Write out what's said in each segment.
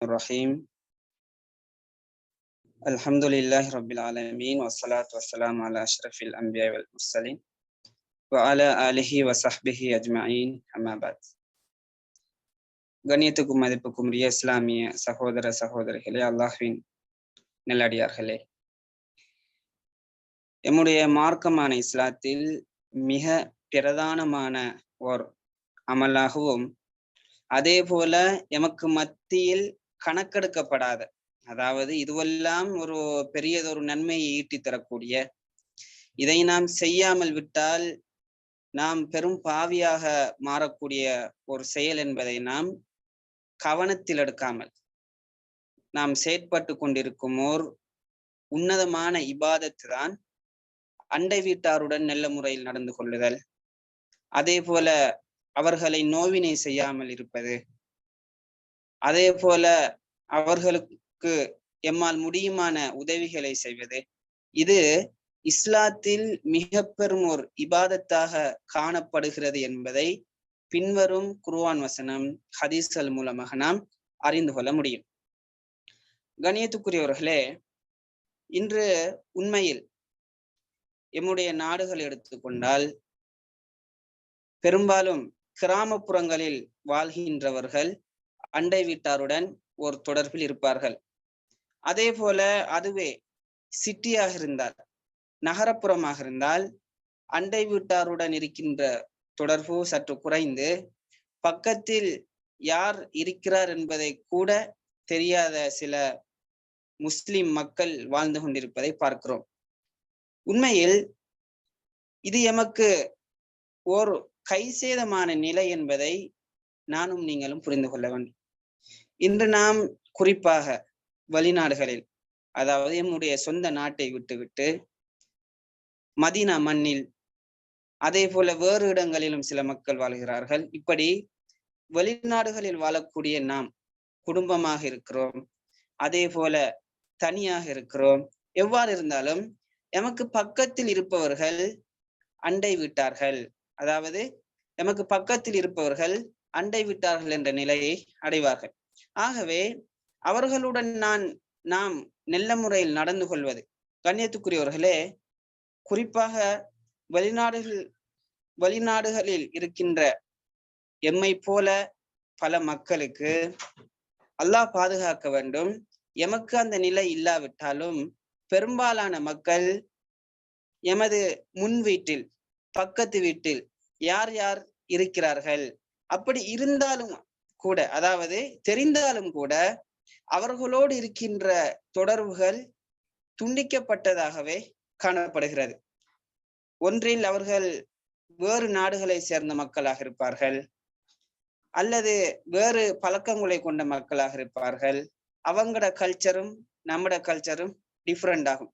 الرحيم الحمد لله رب العالمين والصلاة والسلام على أشرف الأنبياء والمرسلين وعلى آله وصحبه أجمعين أما بعد கண்ணியத்துக்கும் மதிப்புக்கும் உரிய இஸ்லாமிய சகோதர சகோதரிகளே அல்லாஹ்வின் நல்லடியார்களே எம்முடைய மார்க்கமான இஸ்லாத்தில் மிக பிரதானமான ஓர் அமலாகவும் அதே போல எமக்கு மத்தியில் கணக்கெடுக்கப்படாத. அதாவது இதுவெல்லாம் ஒரு பெரியதொரு நன்மையை ஈட்டி தரக்கூடிய இதை நாம் செய்யாமல் விட்டால் நாம் பெரும் பாவியாக மாறக்கூடிய ஒரு செயல் என்பதை நாம் கவனத்தில் எடுக்காமல் நாம் செயற்பட்டு கொண்டிருக்கும் ஓர் உன்னதமான இபாதத்து தான் அண்டை வீட்டாருடன் நல்ல முறையில் நடந்து கொள்ளுதல். அதே போல அவர்களை நோவினை செய்யாமல் இருப்பது அதே போல அவர்களுக்கு எம்மால் முடியுமான உதவிகளை செய்வது. இது இஸ்லாத்தில் மிக பெரும் ஒரு இபாதத்தாக காணப்படுகிறது என்பதை பின்வரும் குருவான் வசனம் ஹதீஸ்கள் மூலமாக நாம் அறிந்து கொள்ள முடியும். கணியத்துக்குரியவர்களே இன்று உண்மையில் எம்முடைய நாடுகள் எடுத்துக்கொண்டால் பெரும்பாலும் கிராமப்புறங்களில் வாழ்கின்றவர்கள் அண்டை வீட்டாருடன் ஒரு தொடர்பில் இருப்பார்கள். அதே போல அதுவே சிட்டியாக இருந்தால் நகரப்புறமாக இருந்தால் அண்டை வீட்டாருடன் இருக்கின்ற தொடர்பு சற்று குறைந்து பக்கத்தில் யார் இருக்கிறார் என்பதை கூட தெரியாத சில முஸ்லிம் மக்கள் வாழ்ந்து கொண்டிருப்பதை பார்க்கிறோம். உண்மையில் இது எமக்கு ஓர் கைசேதமான நிலை என்பதை நானும் நீங்களும் புரிந்து கொள்ள வேண்டும். இன்று நாம் குறிப்பாக வெளிநாடுகளில் அதாவது எம்முடைய சொந்த நாட்டை விட்டுவிட்டு மதீனா மண்ணில் அதே போல வேறு இடங்களிலும் சில மக்கள் வாழ்கிறார்கள். இப்படி வெளிநாடுகளில் வாழக்கூடிய நாம் குடும்பமாக இருக்கிறோம் அதே போல தனியாக இருக்கிறோம். எவ்வாறு இருந்தாலும் எமக்கு பக்கத்தில் இருப்பவர்கள் அண்டை விட்டார்கள். அதாவது எமக்கு பக்கத்தில் இருப்பவர்கள் அண்டை விட்டார்கள் என்ற நிலையை அடைவார்கள். ஆகவே அவர்களுடன் நான் நாம் நல்ல முறையில் நடந்து கொள்வது. கண்ணியத்துக்குரியவர்களே குறிப்பாக வெளிநாடுகள் வெளிநாடுகளில் இருக்கின்ற எம்மை போல பல மக்களுக்கு அல்லாஹ் பாதுகாக்க வேண்டும். எமக்கு அந்த நிலை இல்லாவிட்டாலும் பெரும்பாலான மக்கள் எமது முன் வீட்டில் பக்கத்து வீட்டில் யார் யார் இருக்கிறார்கள்? அப்படி இருந்தாலும் கூட அதாவது தெரிந்தாலும் கூட அவர்களோடு இருக்கின்ற தொடர்புகள் துண்டிக்கப்பட்டதாகவே காணப்படுகிறது. ஒன்றில் அவர்கள் வேறு நாடுகளை சேர்ந்த மக்களாக இருப்பார்கள். அல்லது வேறு பழக்கங்களை கொண்ட மக்களாக இருப்பார்கள். அவங்களோட கல்ச்சரும் நம்மட கல்ச்சரும் டிஃப்ரெண்ட் ஆகும்.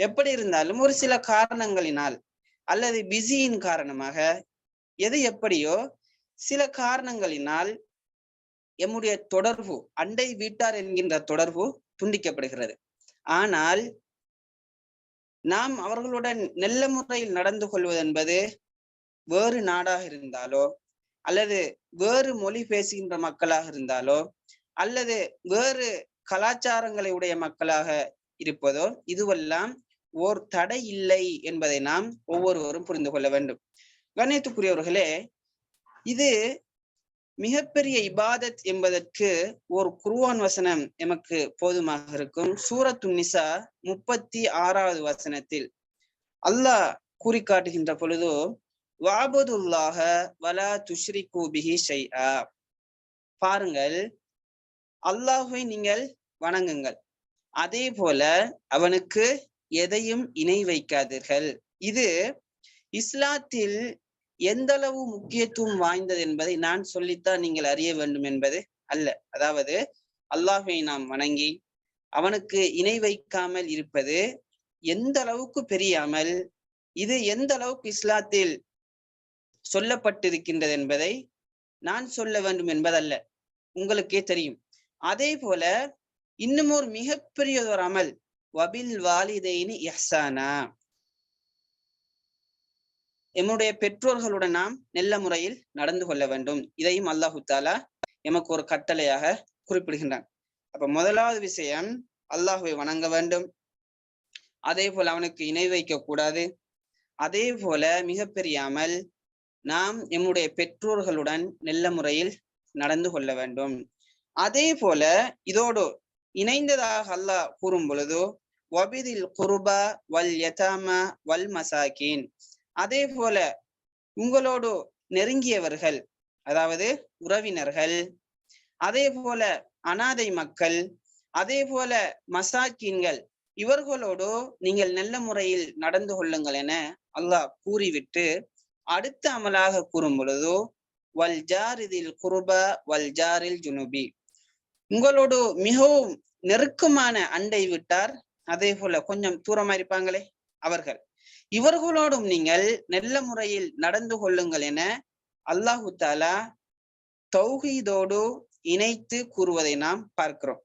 எப்படி இருந்தாலும் ஒரு சில காரணங்களினால் அல்லது பிஸியின் காரணமாக எது எப்படியோ சில காரணங்களினால் எம்முடைய தொடர்பு அண்டை வீட்டார் என்கின்ற தொடர்பு துண்டிக்கப்படுகிறது. ஆனால் நாம் அவர்களுடன் நல்ல முறையில் நடந்து கொள்வது என்பது வேறு நாடாக இருந்தாலோ அல்லது வேறு மொழி பேசுகின்ற மக்களாக இருந்தாலோ அல்லது வேறு கலாச்சாரங்களை உடைய மக்களாக இருப்பதோ இதுவெல்லாம் ஓர் தடை இல்லை என்பதை நாம் ஒவ்வொருவரும் புரிந்து கொள்ள வேண்டும். கண்ணியத்துக்குரியவர்களே இது மிகப்பெரிய இபாதத் என்பதற்கு ஒரு குருவான் வசனம் எமக்கு போதுமாக இருக்கும். சூரத்து நிசா முப்பத்தி ஆறாவது வசனத்தில் அல்லாஹ் கூறி காட்டுகின்ற பொழுதோ வாபதுல்லாக வலா துஷ்ரி கூபிஹி ஷைஆ. பாருங்கள் அல்லாஹுவை நீங்கள் வணங்குங்கள். அதே போல அவனுக்கு எதையும் இணை வைக்காதீர்கள். இது இஸ்லாத்தில் எந்த அளவு முக்கியத்துவம் வாய்ந்தது என்பதை நான் சொல்லித்தான் நீங்கள் அறிய வேண்டும் என்பது அல்ல. அதாவது அல்லாஹை நாம் வணங்கி அவனுக்கு இணை வைக்காமல் இருப்பது எந்த அளவுக்கு பெரியாமல் இது எந்த அளவுக்கு இஸ்லாத்தில் சொல்லப்பட்டிருக்கின்றது என்பதை நான் சொல்ல வேண்டும் என்பதல்ல. உங்களுக்கே தெரியும். அதே போல இன்னும் ஒரு மிகப்பெரிய ஒரு அமல் வபில் வாலிதைன்னு எஹ்சானா எம்முடைய பெற்றோர்களுடன் நாம் நல்ல முறையில் நடந்து கொள்ள வேண்டும். இதையும் அல்லாஹு தாலா எமக்கு ஒரு கட்டளையாக குறிப்பிடுகின்றான். அப்ப முதலாவது விஷயம் அல்லாஹுவை வணங்க வேண்டும். அதே போல அவனுக்கு இணை வைக்க கூடாது. அதே போல மிகப்பெரிய அமல் நாம் எம்முடைய பெற்றோர்களுடன் நல்ல முறையில் நடந்து கொள்ள வேண்டும். அதே போல இதோடு இணைந்ததாக அல்லாஹ் கூறும் பொழுது வபிதில் குருபா வல் யதாமா வல் மசாக்கின் அதே போல உங்களோடு நெருங்கியவர்கள் அதாவது உறவினர்கள் அதே போல அனாதை மக்கள் அதே போல மசாக்கீன்கள் இவர்களோடு நீங்கள் நல்ல முறையில் நடந்து கொள்ளுங்கள் என அல்லாஹ் கூறிவிட்டு அடுத்த அமலாக கூறும் பொழுதோ வல் ஜாரிதில் குருபா வல் ஜாரில் ஜுனுபி. உங்களோடு மிகவும் நெருக்கமான அண்டை விட்டார் அதே போல கொஞ்சம் தூரமா இருப்பாங்களே அவர்கள். இவர்களோடும் நீங்கள் நல்ல முறையில் நடந்து கொள்ளுங்கள் என அல்லாஹு தாலா தௌஹீதோடு இணைத்து கூறுவதை நாம் பார்க்கிறோம்.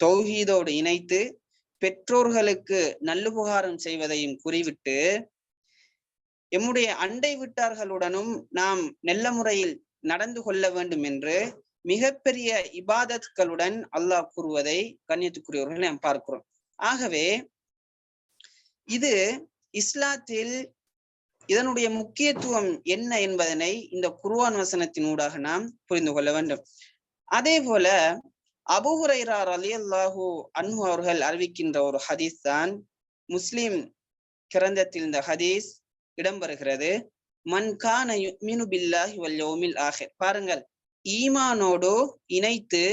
தௌஹீதோடு இணைத்து பெற்றோர்களுக்கு நல்லுபகாரம் செய்வதையும் குறிவிட்டு எம்முடைய அண்டை விட்டார்களுடனும் நாம் நல்ல முறையில் நடந்து கொள்ள வேண்டும் என்று மிகப்பெரிய இபாதத்களுடன் அல்லாஹ் கூறுவதை கண்ணியத்துக்குரியவர்கள் நாம் பார்க்கிறோம். ஆகவே இது இஸ்லாத்தில் இதனுடைய முக்கியத்துவம் என்ன என்பதனை இந்த குர்வான் வசனத்தின் ஊடாக நாம் புரிந்து கொள்ள வேண்டும். அதே போல அபுஹுரைரார் அலி அல்லாஹூ அன்ஹு அவர்கள் அறிவிக்கின்ற ஒரு ஹதீஸ் தான் முஸ்லிம் கிரந்தத்தில் இந்த ஹதீஸ் இடம்பெறுகிறது. மன் கான பில்லாஹி வல் யௌமில் ஆஹிர். பாருங்கள் ஈமானோடு இணைத்து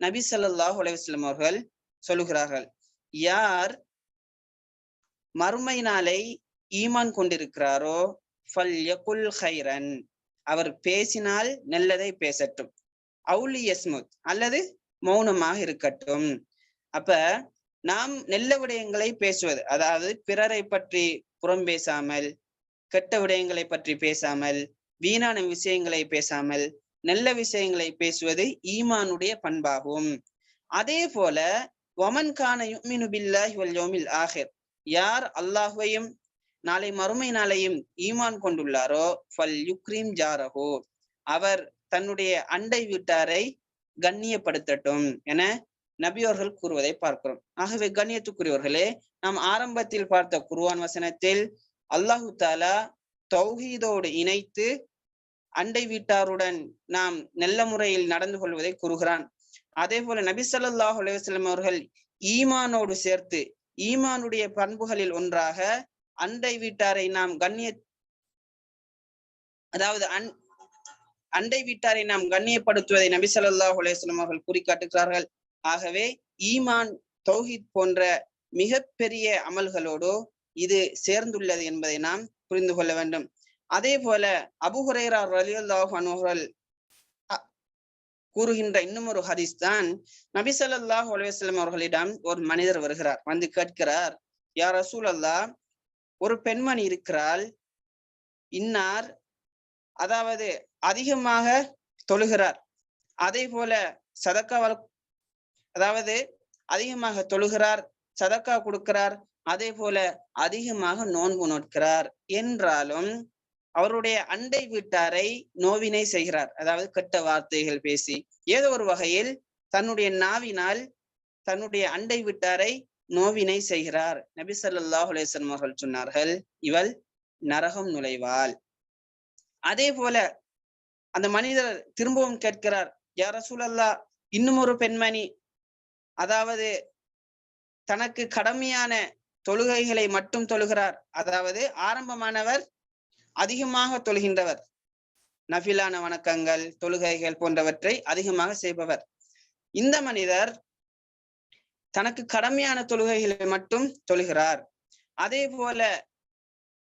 நபி ஸல்லல்லாஹு அலைஹி அவர்கள் சொல்லுகிறார்கள் யார் மறுமை நாளை ஈமான் கொண்டிருக்கிறாரோ? ஃபல் யகுல் ஹைரன் அவர் பேசினால் நல்லதை பேசட்டும். அவுலி யஸ்முத். அல்லது மௌனமாக இருக்கட்டும். அப்ப நாம் நல்ல விடயங்களை பேசுவது அதாவது பிறரை பற்றி புறம் பேசாமல் கெட்ட விடயங்களை பற்றி பேசாமல் வீணான விஷயங்களை பேசாமல் நல்ல விஷயங்களை பேசுவது ஈமானுடைய பண்பாகும். அதே போல ஒமன் கான யுமினு பில்லாஹி வல் யோமில் ஆஹிர். யார் அல்லாஹுவையும் நாளை மறுமை நாளையும் ஈமான் கொண்டுள்ளாரோ ஃபல் யுக்ரீம் ஜாரஹோ. அவர் தன்னுடைய அண்டை வீட்டாரை கண்ணியப்படுத்தட்டும் என நபியோர்கள் கூறுவதை பார்க்கிறோம். ஆகவே கண்ணியத்துக்குரியவர்களே நாம் ஆரம்பத்தில் பார்த்த குருவான் வசனத்தில் அல்லாஹு தாலா தௌஹீதோடு இணைத்து அண்டை வீட்டாருடன் நாம் நல்ல முறையில் நடந்து கொள்வதை கூறுகிறான். அதே போல நபி சல்லாஹ் அலுவலம் அவர்கள் ஈமானோடு சேர்த்து ஈமானுடைய பண்புகளில் ஒன்றாக அண்டை வீட்டாரை நாம் கண்ணிய அதாவது அன் அண்டை வீட்டாரை நாம் கண்ணியப்படுத்துவதை நபி ஸல்லல்லாஹு அலைஹி அவர்கள் குறிக்காட்டுகிறார்கள் ஆகவே ஈமான் தௌஹித் போன்ற மிகப்பெரிய அமல்களோடு இது சேர்ந்துள்ளது என்பதை நாம் புரிந்து கொள்ள வேண்டும். அதே போல அபுஹுரேரா ரலியல்லாஹு அன்ஹு கூறுகின்ற இன்னும் ஒரு ஹதீஸ் தான். நபி ஸல்லல்லாஹு அலைஹி அவர்களிடம் ஒரு மனிதர் வருகிறார். வந்து கேட்கிறார் யார் ரசூல் அல்லாஹ் ஒரு பெண்மணி இருக்கிறாள். இன்னார் அதாவது அதிகமாக தொழுகிறார். அதே போல சதக்கா அதாவது அதிகமாக தொழுகிறார் சதக்கா கொடுக்கிறார். அதே போல அதிகமாக நோன்பு நோட்கிறார். என்றாலும் அவருடைய அண்டை வீட்டாரை நோவினை செய்கிறார். அதாவது கெட்ட வார்த்தைகள் பேசி ஏதோ ஒரு வகையில் தன்னுடைய நாவினால் தன்னுடைய அண்டை வீட்டாரை நோவினை செய்கிறார். நபி சல்லாஹ் அலைஹி அவர்கள் சொன்னார்கள் இவள் நரகம் நுழைவாள். அதே போல அந்த மனிதர் திரும்பவும் கேட்கிறார் யார சூழல்லா இன்னும் ஒரு பெண்மணி அதாவது தனக்கு கடமையான தொழுகைகளை மட்டும் தொழுகிறார். அதாவது ஆரம்பமானவர் அதிகமாக தொழுகின்றவர். நஃபிலான வணக்கங்கள் தொழுகைகள் போன்றவற்றை அதிகமாக செய்பவர். இந்த மனிதர் தனக்கு கடமையான தொழுகைகளை மட்டும் தொழுகிறார். அதே போல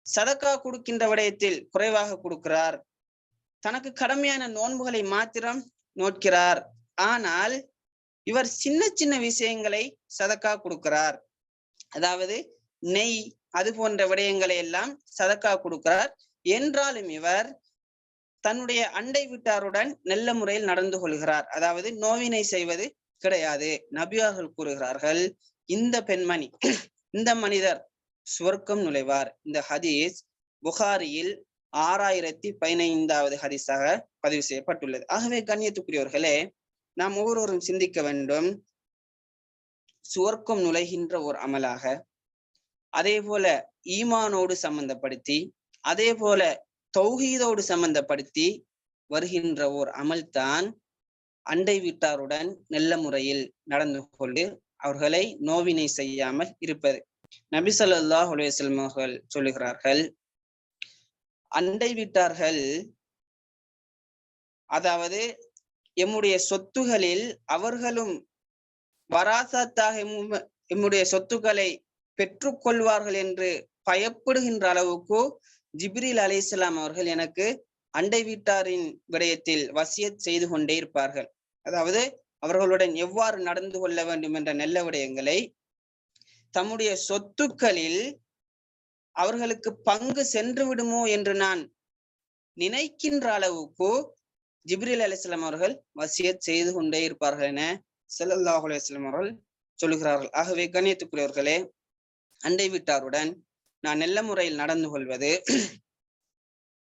சதக்கா கொடுக்கின்ற விடயத்தில் குறைவாக கொடுக்கிறார். தனக்கு கடமையான நோன்புகளை மாத்திரம் நோட்கிறார் ஆனால் இவர் சின்ன சின்ன விஷயங்களை சதக்கா கொடுக்கிறார். அதாவது நெய் அது போன்ற விடயங்களை எல்லாம் சதக்கா கொடுக்கிறார். என்றாலும் இவர் தன்னுடைய அண்டை வீட்டாருடன் நல்ல முறையில் நடந்து கொள்கிறார். அதாவது நோவினை செய்வது கிடையாது. நபியார்கள் கூறுகிறார்கள் இந்த பெண்மணி இந்த மனிதர் சுவர்க்கம் நுழைவார். இந்த ஹதீஸ் புகாரியில் ஆறாயிரத்தி பதினைந்தாவது ஹதீஸாக பதிவு செய்யப்பட்டுள்ளது. ஆகவே கண்ணியத்துக்குரியவர்களே நாம் ஒவ்வொருவரும் சிந்திக்க வேண்டும். சுவர்க்கம் நுழைகின்ற ஒரு அமலாக அதே போல ஈமானோடு சம்பந்தப்படுத்தி அதே போல தௌஹீதோடு சம்பந்தப்படுத்தி வருகின்ற ஓர் அமல்தான் அண்டை வீட்டாருடன் நல்ல முறையில் நடந்து கொண்டு அவர்களை நோவினை செய்யாமல் இருப்பது. நபி ஸல்லல்லாஹு அவர்கள் சொல்லுகிறார்கள் அண்டை வீட்டார்கள் அதாவது எம்முடைய சொத்துகளில் அவர்களும் வராசத்தாக எம்முடைய சொத்துக்களை பெற்றுக்கொள்வார்கள் என்று பயப்படுகின்ற அளவுக்கு ஜிப்ரீல் அலைஹிஸ்ஸலாம் அவர்கள் எனக்கு அண்டை வீட்டாரின் விடயத்தில் வசியத் செய்து கொண்டே இருப்பார்கள். அதாவது அவர்களுடன் எவ்வாறு நடந்து கொள்ள வேண்டும் என்ற நல்ல விடயங்களை தம்முடைய சொத்துக்களில் அவர்களுக்கு பங்கு சென்று விடுமோ என்று நான் நினைக்கின்ற அளவுக்கு ஜிப்ரீல் அலிஸ்லாம் அவர்கள் வசியத் செய்து கொண்டே இருப்பார்கள் என ஸல்லல்லாஹு அலுவலாம் அவர்கள் சொல்லுகிறார்கள். ஆகவே கண்ணியத்துக்குரியவர்களே அண்டை வீட்டாருடன் நான் நல்ல முறையில் நடந்து கொள்வது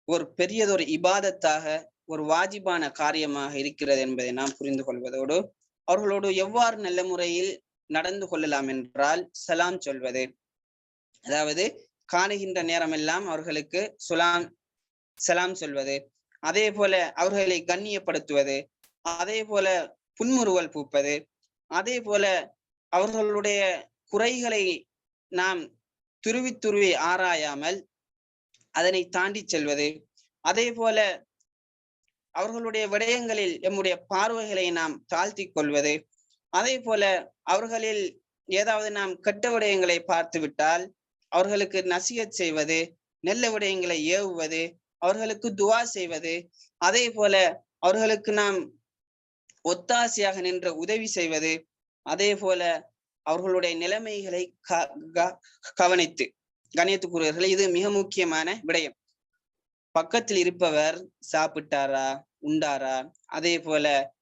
ஒரு பெரியதொரு இபாதத்தாக ஒரு வாஜிபான காரியமாக இருக்கிறது என்பதை நாம் புரிந்து கொள்வதோடு அவர்களோடு எவ்வாறு நல்ல முறையில் நடந்து கொள்ளலாம் என்றால் சலாம் சொல்வது. அதாவது காணுகின்ற நேரமெல்லாம் அவர்களுக்கு சுலாம் சலாம் சொல்வது. அதே போல அவர்களை கண்ணியப்படுத்துவது. அதே போல புன்முறுவல் பூப்பது. அதே போல அவர்களுடைய குறைகளை நாம் துருவி துருவி ஆராயாமல் அதனை தாண்டி செல்வது. அதே போல அவர்களுடைய விடயங்களில் எம்முடைய பார்வைகளை நாம் தாழ்த்தி கொள்வது. அதே போல அவர்களில் ஏதாவது நாம் கெட்ட விடயங்களை பார்த்து விட்டால் அவர்களுக்கு நசியத் செய்வது நல்ல விடயங்களை ஏவுவது அவர்களுக்கு துவா செய்வது. அதே போல அவர்களுக்கு நாம் ஒத்தாசையாக நின்று உதவி செய்வது. அதே போல அவர்களுடைய நிலைமைகளை க- க- கவனித்து. கணியத்துக்குரியவர்கள் இது மிக முக்கியமான விடயம். பக்கத்தில் இருப்பவர் சாப்பிட்டாரா உண்டாரா? அதே போல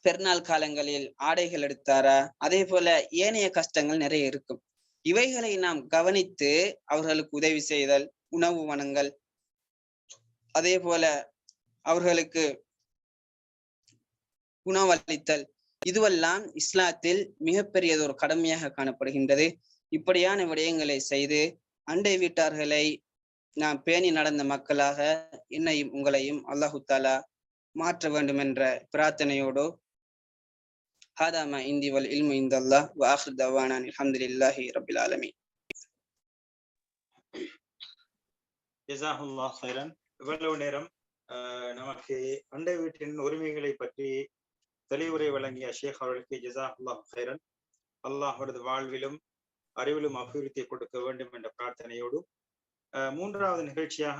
பெருநாள் காலங்களில் ஆடைகள் எடுத்தாரா? அதே போல ஏனைய கஷ்டங்கள் நிறைய இருக்கும். இவைகளை நாம் கவனித்து அவர்களுக்கு உதவி செய்தல் உணவு வனங்கள் அதே போல அவர்களுக்கு உணவளித்தல் இதுவெல்லாம் இஸ்லாத்தில் மிகப்பெரியதொரு கடமையாக காணப்படுகின்றது. இப்படியான விடயங்களை செய்து அண்டை வீட்டார்களை நாம் பேணி நடந்த மக்களாக என்னையும் உங்களையும் அல்லாஹு தாலா மாற்ற வேண்டும் என்ற பிரார்த்தனையோடு ஹாதாமா இந்தி வல் இல்மு இந்தல்லா வாஹிர் தவானான் அலமதுல்லாஹி ரபில் ஆலமி ஜசாஹுல்லா இவ்வளவு நேரம் நமக்கு அண்டை வீட்டின் உரிமைகளை பற்றி தெளிவுரை வழங்கிய ஷேக் அவர்களுக்கு ஜசாஹுல்லா ஹைரன் அல்லாஹ் அவரது வாழ்விலும் அறிவிலும் அபிவிருத்தி கொடுக்க வேண்டும் என்ற பிரார்த்தனையோடு ஆஹ், மூன்றாவது நிகழ்ச்சியாக